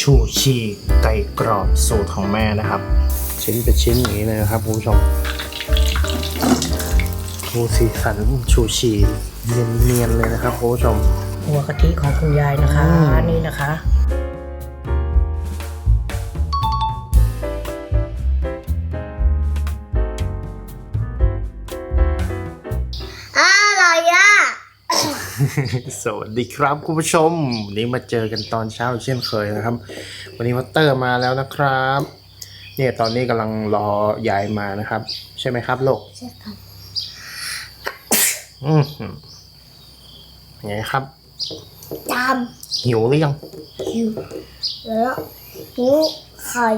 ชูชีไก่กรอบสูตรของแม่นะครับ ชิ้นเป็นชิ้นอย่างนี้เลยนะครับคุณผู้ชมดูสีสันชูชีเนียนๆเลยนะครับคุณผู้ชม หัวกะทิของคุณยายนะคะอืมนี่นะคะ สวัสดีครับคุณผู้ชมวันนี้มาเจอกันตอนเช้าเช่นเคยนะครับ วันนี้วัตเตอร์มาแล้วนะครับ เนี่ยตอนนี้กำลังรอยายมานะครับ ใช่ไหมครับโลกใช่ครับอืมไงครับจามหิวหรือยังหิวแล้วหิวไข่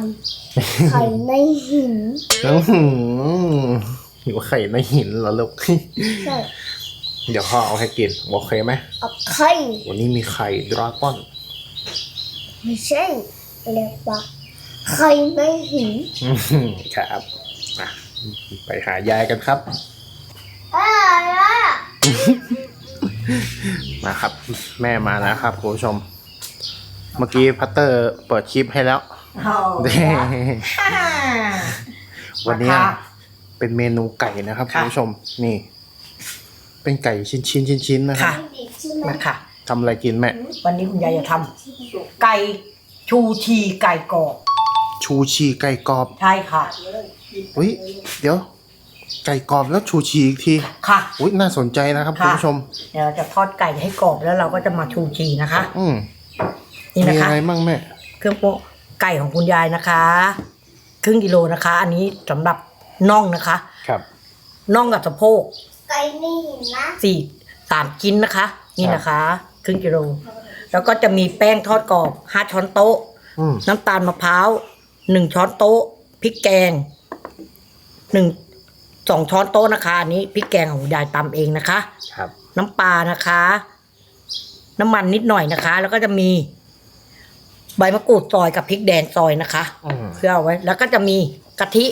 ไข่ในหินอื้อหือหิวไข่ในหินเหรอลูกใช่ เดี๋ยวพ่อเอาให้กิน โอเคไหม เอาไข่วันนี้มีไข่ดราก้อน ไม่ใช่เรียกว่าไข่ในหินอื้อหือครับอะไปหายายกันครับอร่อยอะมาครับ แม่มาแล้วครับคุณผู้ชม เมื่อกี้พัตเตอร์เปิดคลิปให้แล้ววันนี้ค่ะเป็นเมนูไก่นะครับคุค่ะณผู้ชมนี่ เป็นไก่ชิ้นชิ้นชิ้นชิ้นๆนะครับค่ะใช่ไหมมาค่ะทำอะไรกินแม่ วันนี้คุณยายจะทำไก่ชูชีไก่กรอบชูชีไก่กรอบใช่ค่ะ อุ้ยเดี๋ยว ไก่กรอบแล้วชูชีอีกทีค่ะ อุ้ยน่าสนใจนะครับค่ะ คุณผู้ชม เดี๋ยวเราจะทอดไก่ให้กรอบแล้วเราก็จะมาชูชีนะคะ อืมนี่มีนะอะคะ ไรมั่งแม่ เครื่องโปะไก่ของคุณยายนะคะ ครึ่งกิโลนะคะ อันนี้สำหรับน่องนะคะครับ Dạ. น่องกับสะโพก ไก่ในหินนะสี่สามชิ้นนะคะ นี่ครับนะคะ ครึ่งกิโล แล้วก็จะมีแป้งทอดกรอบห้าช้อนโต๊ะ อืมน้ำตาลมะพร้าวหนึ่งช้อนโต๊ะพริกแกงหนึ่งสองช้อนโต๊ะนะคะอันนี้พริกแกงของยายตำเองนะคะ ครับน้ำปลานะคะ น้ำมันนิดหน่อยนะคะ แล้วก็จะมี ใบมะกรูดซอยกับพริกแดงซอยนะคะ อืมเพื่อเอาไว้ แล้วก็จะมีกะทิ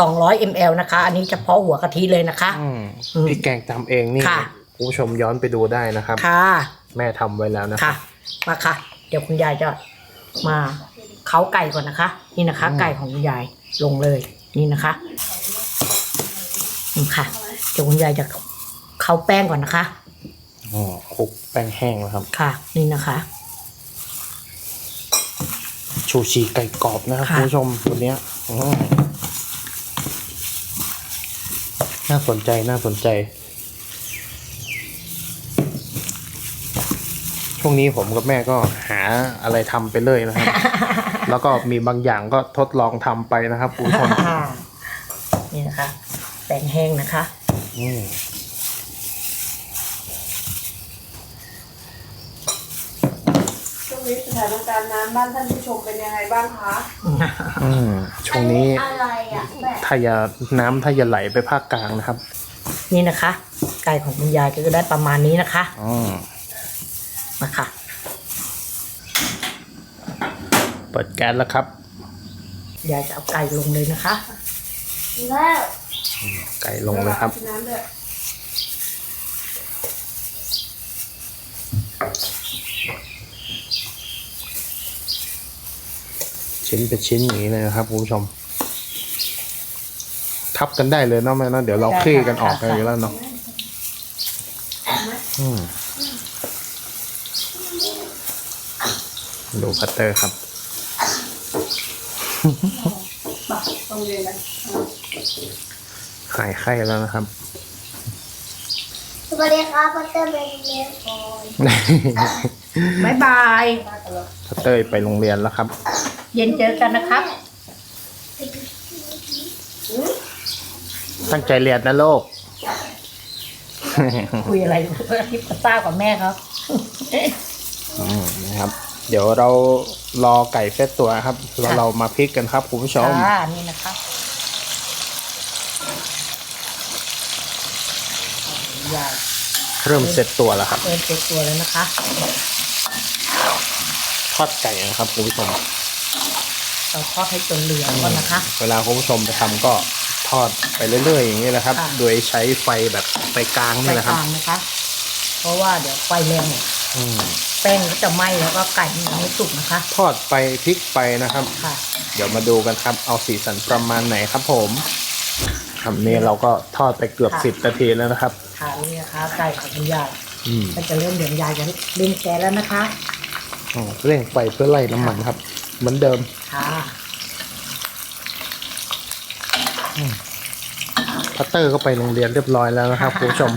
200 ml นะคะ อันนี้เฉพาะหัวกะทิเลยนะคะ อืมอืมพี่แกงตำเองนี่ค่ะ คุณผู้ชมย้อนไปดูได้นะครับ ค่ะแม่ทำไว้แล้วนะคค่ะรับมาค่ะ เดี๋ยวคุณยายจะมาเค้าไก่ก่อนนะคะ นี่นะคะ อืม ไก่ของคุณยายลงเลยนี่นะคะนี่ค่ะ เดี๋ยวคุณยายจะเค้าแป้งก่อนนะคะ อ๋อคลุกแป้งแห้งแล้วครับ ค่ะ นี่นะคะ ชูชีไก่กรอบนะครับค่ะ คุณผู้ชมวันเนี้ยอืม น่าสนใจน่าสนใจ ช่วงนี้ผมกับแม่ก็หาอะไรทำไปเลยนะครับ แล้วก็มีบางอย่างก็ทดลองทำไปนะครับคุณผู้ชมนี่นะคะแป้งแห้งนะคะ อืม ช่วงนี้สถาน การณ์น้ำบ้านท่านผู้ชมเป็นยังไงบ้างคะอืมช่วงนี้อะไรอะแม่ถ้าอย่าน้ำถ้าอย่าไหลไปภาคกลางนะครับนี่นะคะ ไก่ของคุณยายก็จะได้ประมาณนี้นะคะอืมมาค่ะ เปิดแก๊สแล้วครับ ยายจะเอาไก่ลงเลยนะคะ แล้ว ไก่ลงเลยครับอาน้ำด้วย ชิ้นเป็นชิ้นอย่างนี้เลยนะครับคุณผู้ชม ทับกันได้เลยเนาะแม่เนาะเดี๋ยวเราได้ค่ะคลี่กันออกกันค่ะอยู่แล้วเนาะอืมดูพัตเตอร์ครับต้องเรียนนะหายไข้แล้วนะครับสวัสดีครับพัตเตอร์เป็นเรียนก่อนบ๊ายบายพัตเตอร์ไปโรงเรียนแล้วครับ เย็นเจอกันนะครับ ตั้งใจเรียนนะโลก คุยอะไรที่ภาษากับแม่เขาอืมนะครับ เดี๋ยวเรารอไก่เซตตัวครับแล้วเรามาพลิกกันครับคุณผู้ชมค่ะนี่นะคะยายเริ่มเซตตัวแล้วครับ เริ่มเจ็บตัวแล้วนะคะ ทอดไก่นะครับคุณผู้ชม เราทอดให้จนเหลืองก่อนนะคะ เวลาคุณผู้ชมไปทำก็ทอดไปเรื่อยๆอย่างนี้แหละครับ ค่ะ โดยใช้ไฟแบบไฟกลางไฟนี่แหละกครับ ลางนะคะ เพราะว่าเดี๋ยวไฟแรงเนี่ยอืมแป้งก็จะไหม้แล้วก็ไก่มันยังไม่สุกนะคะ ทอดไปพลิกไปนะครับ ค่ะเดี๋ยวมาดูกันครับ เอาสีสันประมาณไหนครับผมทำนี้เราก็ทอดไปเกือบค่ะสิบนาทีแล้วนะครับ ค่ะนี่นะคะไก่ของคุณยายอืมก็จะเริ่มเหลืองยายจะเล่นแก๊สแล้วนะคะ อ๋อเร่งไฟเพื่อไล่น้ำมันครับ เหมือนเดิม ค่ะพัตเตอร์ก็ไปโรงเรียนเรียบร้อยแล้วนะครับคุณผู้ชม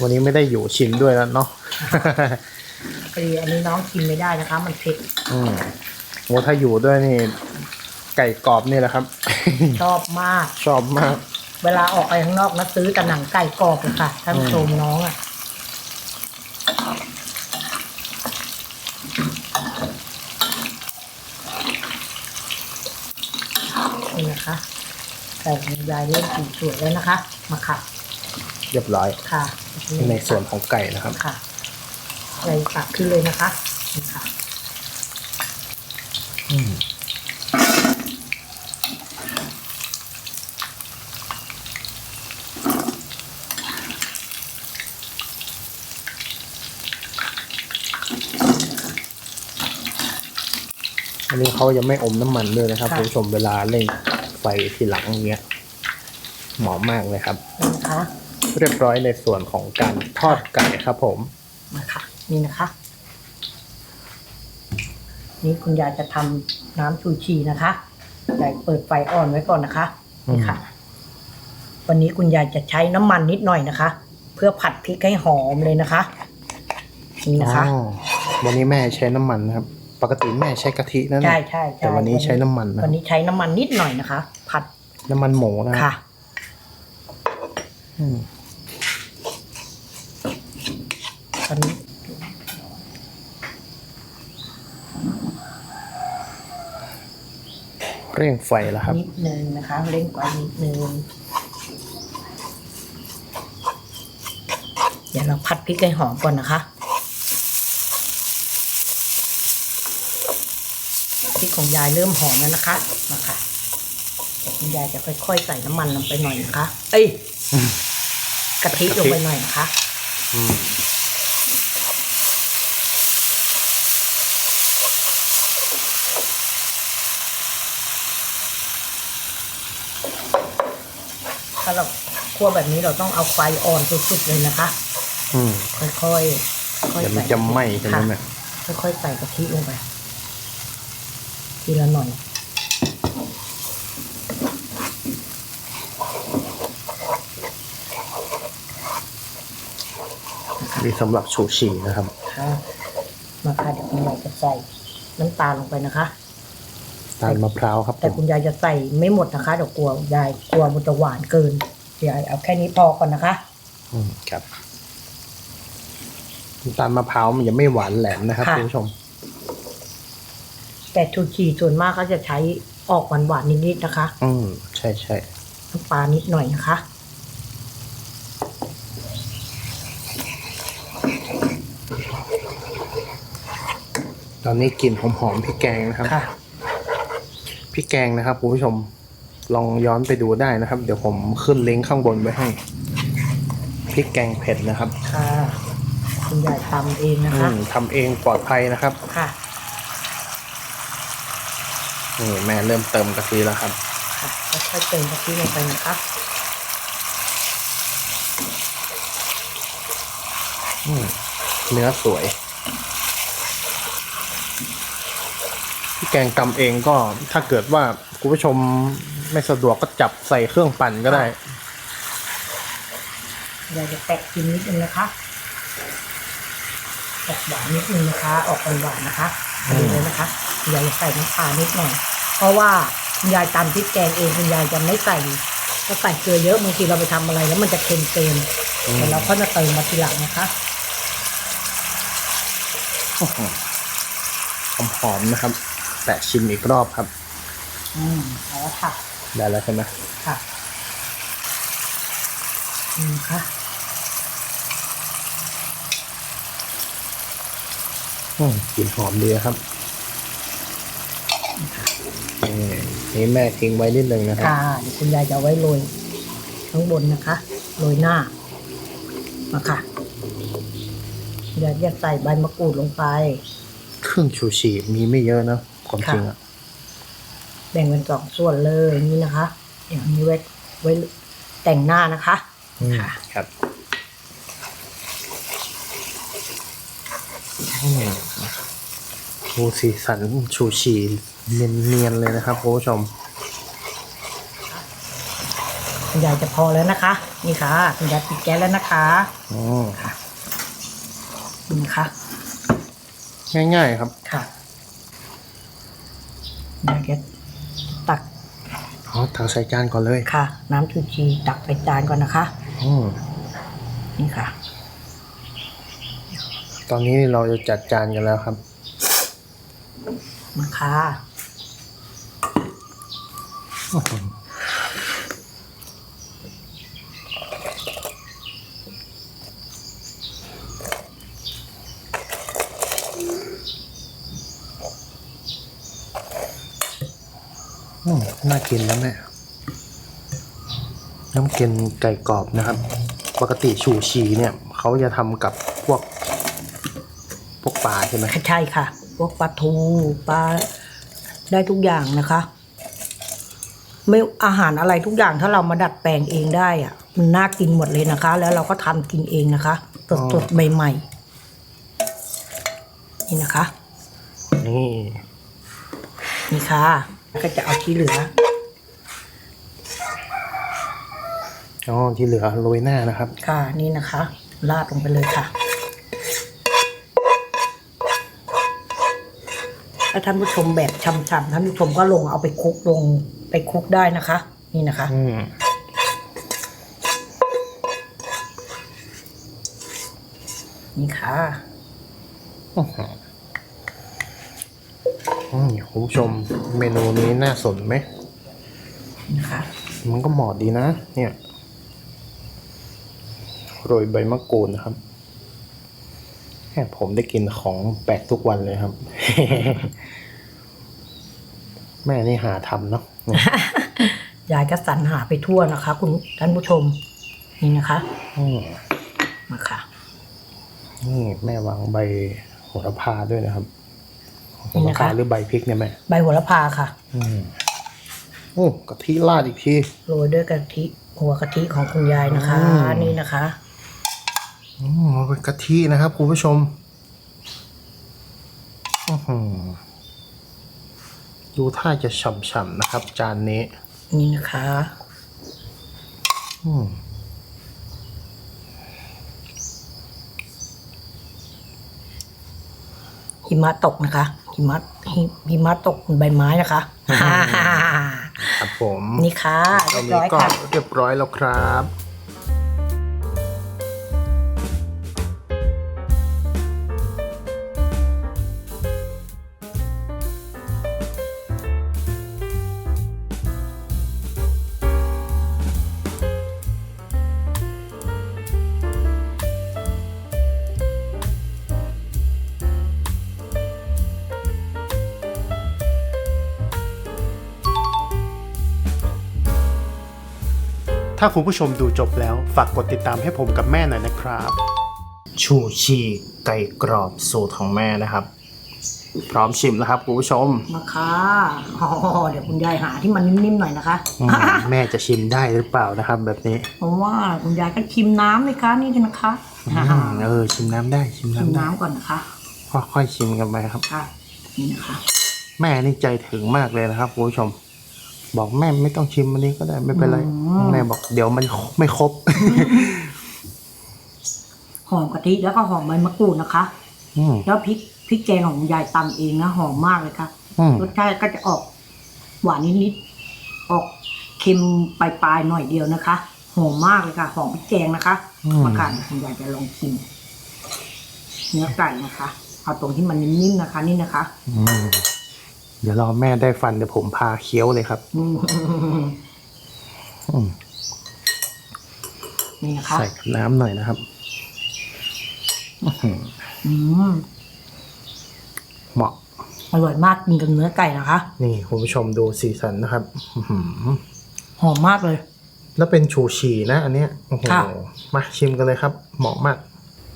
วันนี้ไม่ได้อยู่ชิมด้วยแล้วเนาะ พอดีอันนี้น้องกินไม่ได้นะคะ มันเผ็ดอืมโอ้ถ้าอยู่ด้วยนี่ ไก่กรอบนี่แหละครับ ชอบมาก ชอบมาก เวลาออกไปข้างนอกนะซื้อแต่หนังไก่กรอบเลยค่ะท่านผู้ชมน้องอะ นี่นะคะไก่ของยายเริ่มสีสวยแล้วนะคะ มาค่ะ เรียบร้อยค่ะในส่วนของไก่นะครับค่ะยายตักขึ้นเลยนะคะนี่ค่ะอืมอันนี้เขายังไม่อมน้ำมันด้วยนะครับค่ะคุณผู้ชมเวลาเร่ง ไฟทีหลังอย่างเงี้ยเหมาะมากเลยครับนี่นะคะเรียบร้อยในส่วนของการทอดไก่ครับผมมาค่ะนี่นะคะ นี่คุณยายจะทำน้ำชูชีนะคะยายเปิดไฟอ่อนไว้ก่อนนะคะนี่ค่ะ วันนี้คุณยายจะใช้น้ำมันนิดหน่อยนะคะ เพื่อผัดพริกให้หอมเลยนะคะ นี่นะคะ อ๋อวันนี้แม่ใช้น้ำมันนะครับ ปกติแม่ใช้กะทินั่นใช่ใช่ใช่แต่วันนี้ใช้น้ำมันนะควัรับนนี้ใช้น้ำมันนิดหน่อยนะคะ ผัดน้ำมันหมูนะค่ะ อืมตอนนี้เร่งไฟแล้วครับ นิดนึงนะคะเร่งไฟนิดนึงเดี๋ยวเราผัดพริกให้หอมก่อนนะคะ พริกของยายเริ่มหอมแล้วนะคะมาค่ะเดี๋ยวคุณยายจะค่อยๆใส่น้ำมันลงไปหน่อยนะคะ เอ้ยอืมกะทิลงไปหน่อยนะคะอืมถ้าเราคั่วแบบนี้เราต้องเอาไฟอ่อนสุดๆเลยนะคะอืมค่อยๆค่อยๆเดี๋ยวมันใส่จะไหม้ใช่ไหมแม่ค่ะค่อยๆใส่กะทิลงไป ทีละหน่อยมีสำหรับชูชีนะครับ ค่ะมาค่ะเดี๋ยวคุณยายจะใส่น้ำตาลลงไปนะคะ ตาลมะพร้าวครับผแต่มคุณยายจะใส่ไม่หมดนะคะ เดี๋ยวกลัวยายกลัวมันจะหวานเกินยายเอาแค่นี้พอก่อนนะคะ อืมครับน้ำตาลมะพร้าวมันยังไม่หวานแหลมนะครับค่ะ คุณผู้ชม แต่ชูชีส่วนมากก็จะใช้ออกหวานๆนิดๆนะคะอืมใช่ใช่น้ำปลานิดหน่อยนะคะ ตอนนี้กลิ่นหอมๆพริกแกงนะครับค่ะ พริกแกงนะครับคุณผู้ชมลองย้อนไปดูได้นะครับ เดี๋ยวผมขึ้นลิงก์ข้างบนไว้ให้พริกแกงเผ็ดนะครับค่ะคุณยายตำเองนะอืคะ มทำเองปลอดภัยนะครับ ค่ะ นี่แม่เริ่มเติมกะทิแล้วครับค่ะค่อยๆเติมกะทิลงไปนะคะอืมเนื้อสวยพี่แกงตำเองก็ถ้าเกิดว่าคุณผู้ชมไม่สะดวกก็จับใส่เครื่องปั่นก็ได้ยายจะแตะกินนิดนึงนะคะออกหวานนิดนึงนะคะ ออกหวานๆนะคะอันนี้เลยนะคะคุณยายจะใส่น้ำปลานิดหน่อยเพ ราะว่าคุณยายตำพริกแกงเองคุณยายจะไม่ใส่ถ้าใส่เกลือเยอะบางทีเราไปทำอะไร แล้วมันจะเค็มเกินอืม เดี๋ยวเราก็จะเติมมาทีหลังนะคะหอมๆนะครับ แตะชิมอีกรอบครับ อืมเอาละค่ะ ได้แล้วใช่ไหมค่ะอืมค่ะอืมกลิ่นหอมดีครับ นี่นี่แม่ทิ้งไว้นิดนึงนะครับค่ะเดี๋ยวคุณยายจะเอาไว้โรยข้างบนนะคะโรยหน้ามาค่ะเดี๋ยวจะใส่ใบมะกรูดลงไป เครื่องชูชีมีไม่เยอะนะความจริงอะแบ่งเป็นสองส่วนเลยนี่นะคะอย่างนี้ไว้ไว้แต่งหน้านะคะอืมค่ะครับอืมดูสีสันชูชี เนียนๆเลยนะครับคุณผู้ชมคุณยายจะพอแล้วนะคะ นี่ค่ะคุณยายปิดแก๊สแล้วนะคะอืมนี่นะคะง่ายๆครับ ค่ะยายจะตักอ๋อตักใส่จานก่อนเลยค่ะ น้ำชูชีตักใส่จานก่อนนะคะอืมนี่ค่ะ ตอนนี้เราจะจัดจานกันแล้วครับมาค่ะอืม น่ากินแล้วแม่ น้ำเกนไก่กรอบนะครับ ปกติชูชีเนี่ยเขาจะทำกับพวก พวกปลาใช่ไหม ใช่ค่ะ พวกปลาทูปลาได้ทุกอย่างนะคะ ไม่อาหารอะไรทุกอย่างถ้าเรามาดัดแปลงเองได้อะมันน่ากินหมดเลยนะคะ แล้วเราก็ทำกินเองนะคะสดๆใหม่ๆ นี่นะคะ นี่นี่ค่ะ ก็จะเอาที่เหลือ อ๋อที่เหลือโรยหน้านะครับ ค่ะนี่นะคะ ราดลงไปเลยค่ะ ถ้าท่านผู้ชมแบบช่ำๆท่านผู้ชมก็ลงเอาไปคลุกลงไปคลุกได้นะคะ นี่นะคะ อืมนี่ค่ะอื้อหืออืมคุณผู้ชมเมนูนี้น่าสนไหมนะคะมันก็เหมาะดีนะ เนี่ยโรยใบมะกรูดนะครับแค่ ผมได้กินของแปลกทุกวันเลยครับ แม่นี่หาทำเนาะเนี่ยยายก็สรรหาไปทั่วนะคะ คุณท่านผู้ชม นี่นะคะอืมมาค่ะ นี่แม่วางใบโหระพาด้วยนะครับโหนี่ระนะคะพาหรือใบพริกเนี่ยแม่ใบโหระพาค่ะ อืมโอ้กะทิราดอีกทีโรยด้วยกะทิหัวกะทิของคุณยายนะคะอืมนี่นะคะอื มมันเป็นกะทินะครับคุณผู้ชมอื้อหือดูท่าจะฉ่ำๆนะครับ จานนี้ นี่นะคะอืมหิมะตกนะคะหิมะหิหิมะตกบนใบไม้นะคะครับผม นี่ค่ะเรีตยอนบร้นี้อยก็ค่ะเรียบร้อยแล้วครับ ถ้าคุณผู้ชมดูจบแล้วฝากกดติดตามให้ผมกับแม่หน่อยนะครับ ชูชีไก่กรอบสูตรของแม่นะครับ พร้อมชิมแล้วครับคุณผู้ชมมาค่ะอ๋อเดี๋ยวคุณยายหาที่มันนิ่มๆหน่อยนะคะอืมแม่จะชิมได้หรือเปล่านะครับ แบบนี้เพราะว่าคุณยายก็ชิมน้ำเลยค่ะนี่นะคะอืมเออชิมน้ำได้ชิมชิมน้ำได้น้ำก่อนนะคะค่อยๆชิมกันไปครับ ค่ะนี่นะคะ แม่นี่ใจถึงมากเลยนะครับคุณผู้ชม บอกแม่ไม่ต้องชิมอันนี้ก็ได้ไม่เป็นไรแม่บอกเดี๋ยวมันไม่ครบหอมกะทิแล้วก็หอมใบมะกรูดนะคะอืมแล้วพริกพริกแกงของคุณยายตำเองนะหอมมากเลยค่ะอืมรสชาติก็จะออกหวานนิดๆออกเค็มปลายๆหน่อยเดียวนะคะหอมมากเลยค่ะหอมพริกแกงนะคะอืมมาค่ะคุณยายจะลองชิมเนื้อไก่นะคะเอาตรงที่มันนิ่มๆนะคะ นี่นะคะอืม เดี๋ยวรอแม่ได้ฟันเดี๋ยวผมพาเคี้ยวเลยครับอืมอืมนี่นะคะใส่น้ำหน่อยนะครับอื้อหืออืมเหมาะอร่อยมากกินกับเนื้อไก่นะคะ นี่คุณผู้ชมดูสีสันนะครับอื้อหือหอมมากเลย แล้วเป็นชูชีนะ อันเนี้ยโอ้โหค่ะมาชิมกันเลยครับ เหมาะมาก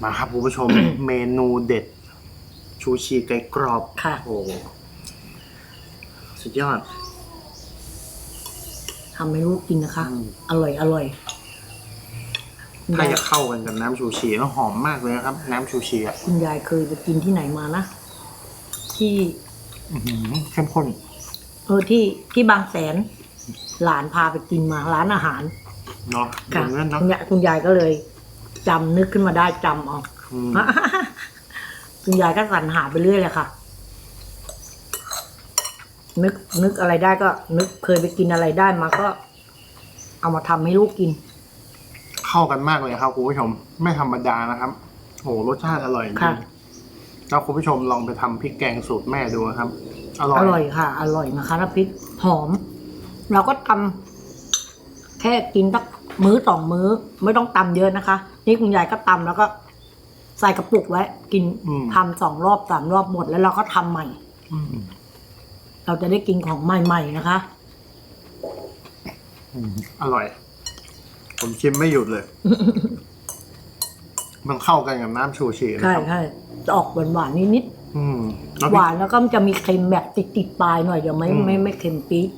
มาครับคุณผู้ชมเมนูเด็ด ชูชีไก่กรอบค่ะโอ้ สุดยอดทำให้ลูกกินนะคะอืมอร่อยอร่อยถ้าจะเข้ากันกับน้ำชูชีแล้วหอมมากเลยนะครับ น้ำชูชีอะคุณยายเคยไปกินที่ไหนมานะ ที่อื้อหือเข้มข้นเออที่ที่บางแสน หลานพาไปกินมาร้านอาหารเนาะค่ะเหมือนกันเนาะคุณยายคุณยายก็เลยจำนึกขึ้นมาได้จำเอาอืมคุณยายก็สรรหาไปเรื่อยเลยค่ะ นึกนึกอะไรได้ก็ นึกเคยไปกินอะไรได้มาก็ เอามาทำให้ลูกกิน เข้ากันมากเลยครับคุณผู้ชม ไม่ธรรมดานะครับโหรสชาติอร่อยจริค่ะ งแล้วคุณผู้ชมลองไปทำพริกแกงสูตรแม่ดูนะครับ อร่อยอร่อยค่ะ อร่อยนะคะน้ำพริกหอม เราก็ตำแค่กินสักมื้อสองมื้อ ไม่ต้องตำเยอะนะคะ นี่คุณยายก็ตำแล้วก็ ใส่กระปุกไว้ กินอืมทำสองรอบสามรอบหมดแล้วเราก็ทำใหม่ อืม เราจะได้กินของใหม่ๆนะคะ อืมอร่อย ผมชิมไม่หยุดเลย มันเข้ากันกับน้ำชูชีนะใช่ครับ ใช่จะออกหวานหวานๆนิดอืมแล้วๆพหริกวานแล้วก็มันจะมีเค็มแบบติดติดๆปลายหน่อยเดี๋ยวไม่อืม ไม่ไม่เค็มปี๊ด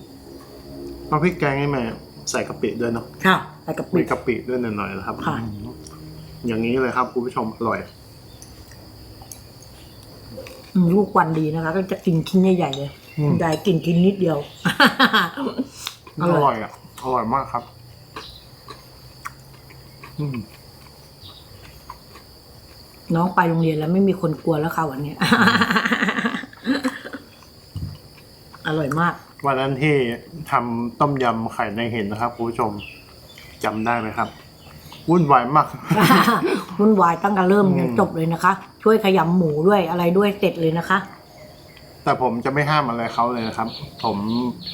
แล้วพริกแกงนี่แม่ใส่กะปิด้วยเนาะค่ะใส่กะปิมีกะปิด้วยหน่อยๆนะครับค่ะ อืมอย่างนี้เลยครับคุณผู้ชมอร่อย อืมลูกวันดีนะคะ ก็จะกินชิ้นใหญ่ๆเลย อืมยายกินกินนิดเดียวออร่อยร่อยอะ อร่อยมากครับ อืมน้องไปโรงเรียนแล้วไม่มีคนกลัวแล้วค่ะวันนี้ อร่อยมาก วันนั้นที่ทำต้มยำไข่ในเห็นนะครับคุณผู้ชมจำได้ไหมครับ วุ่นวายมาก วุ่นวายตั้งแต่เริ่มอืมยันจบเลยนะคะ ช่วยขยำหมูด้วยอะไรด้วยเสร็จเลยนะคะ แต่ผมจะไม่ห้ามอะไรเขาเลยนะครับ ผม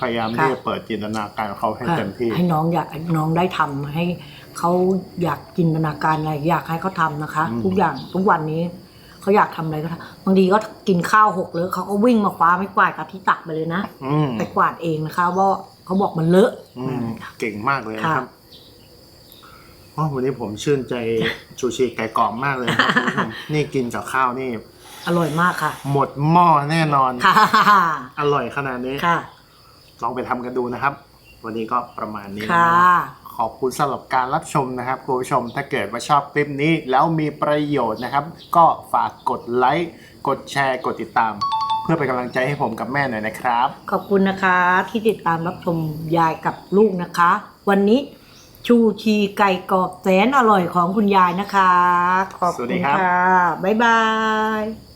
พยายามค่ะที่จะเปิดจินตนาการเขาให้เต็มที่ ให้น้องอยากน้องได้ทำให้เขาอยากจินตนาการอะไรอยากให้เขาทำนะคะอืมทุกอย่างทุกวันนี้เขาอยากทำอะไรก็ทำบางทีก็กินข้าวหกเลยเขาก็วิ่งมาคว้าไม่กวาดกับที่ตักไปเลยนะอืมไปกวาดเองนะคะว่าเขาบอกมันเลอะอืมเก่งมากเลยนะคค่ะรับอ๋อวันนี้ผมชื่นใจชูชีไก่กรอบมากเลยนะครับคุณผู้ชมนี่กินกับข้าวนี่ อร่อยมากค่ะ หมดหม้อแน่นอน ค่ะ อร่อยขนาดนี้ ค่ะ ลองไปทำกันดูนะครับ วันนี้ก็ประมาณนี้นะค่ะครับขอบคุณสำหรับการรับชมนะครับคุณผู้ชมถ้าเกิดว่าชอบคลิปนี้แล้วมีประโยชน์นะครับ ก็ฝากกดไลค์กดแชร์กดติดตาม เพื่อเป็นกำลังใจให้ผมกับแม่หน่อยนะครับ ขอบคุณนะคะ ที่ติดตามรับชมยายกับลูกนะคะ วันนี้ชูชีไก่กรอบแสนอร่อยของคุณยายนะคะ ขอบสวัคุสดีณครับ ค่ะ บ๊ายบาย